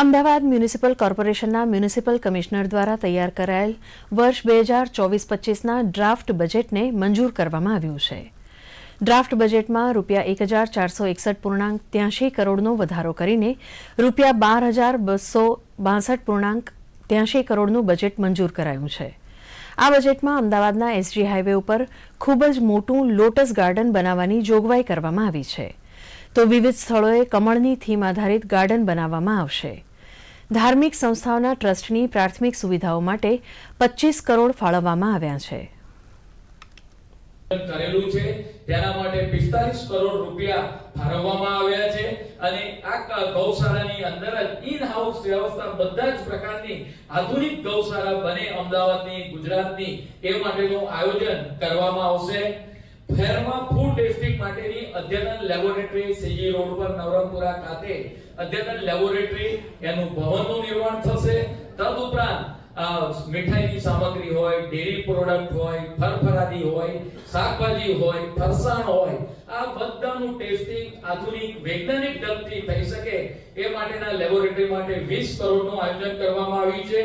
Ahmedabad municipal કોર્પોરેશનના municipal commissioner દ્વારા તૈયાર કરાયેલ વર્ષ બે હજાર ચોવીસ પચીસના ડ્રાફ્ટ બજેટને મંજૂર કરવામાં આવ્યું છે. ડ્રાફ્ટ બજેટમાં રૂપિયા એક હજાર ચારસો એકસઠ પૂર્ણાંક ત્યાંશી કરોડનો વધારો કરીને રૂપિયા બાર હજાર બસો બાસઠ પૂર્ણાંક ત્યાંશી કરોડનું બજેટ મંજૂર કરાયું છે. આ બજેટમાં અમદાવાદના એસજી હાઈવે ઉપર ખૂબ જ મોટું લોટસ ગાર્ડન બનાવવાની જોગવાઈ કરવામાં આવી છે. તો વિવિધ સ્થળોએ કમળની થીમ આધારિત ગાર્ડન બનાવવામાં આવશે. ધાર્મિક સંસ્થાઓના ટ્રસ્ટની પ્રાથમિક સુવિધાઓ માટે પચીસ કરોડ ફાળવવામાં આવ્યા છે. કરેલું છે. તેના માટે પિસ્તાલીસ કરોડ રૂપિયા ફાળવવામાં આવ્યા છે. અને આ ગૌશાળાની અંદર જ ઇન હાઉસ વ્યવસ્થા બધા જ પ્રકારની આધુનિક ગૌશાળા બને અમદાવાદની, ગુજરાતની, એ માટેનું આયોજન કરવામાં આવશે. ફેરમાં ફૂડ ટેસ્ટિંગ માટેની અદ્યતન લેબોરેટરી સીજી રોડ પર નવરંગપુરા ખાતે અદ્યતન લેબોરેટરી એનું ભવનનું નિર્માણ થશે. તદુપરાંત મીઠાઈની સામગ્રી હોય ડેરી પ્રોડક્ટ હોય ફરફરાદી હોય, શાકભાજી હોય, ફરસાણ હોય, આ બધાનું ટેસ્ટિંગ આધુનિક વૈજ્ઞાનિક ઢબથી થઈ શકે. એ માટેના લેબોરેટરી માટે વીસ કરોડનું આયોજન કરવામાં આવ્યું છે.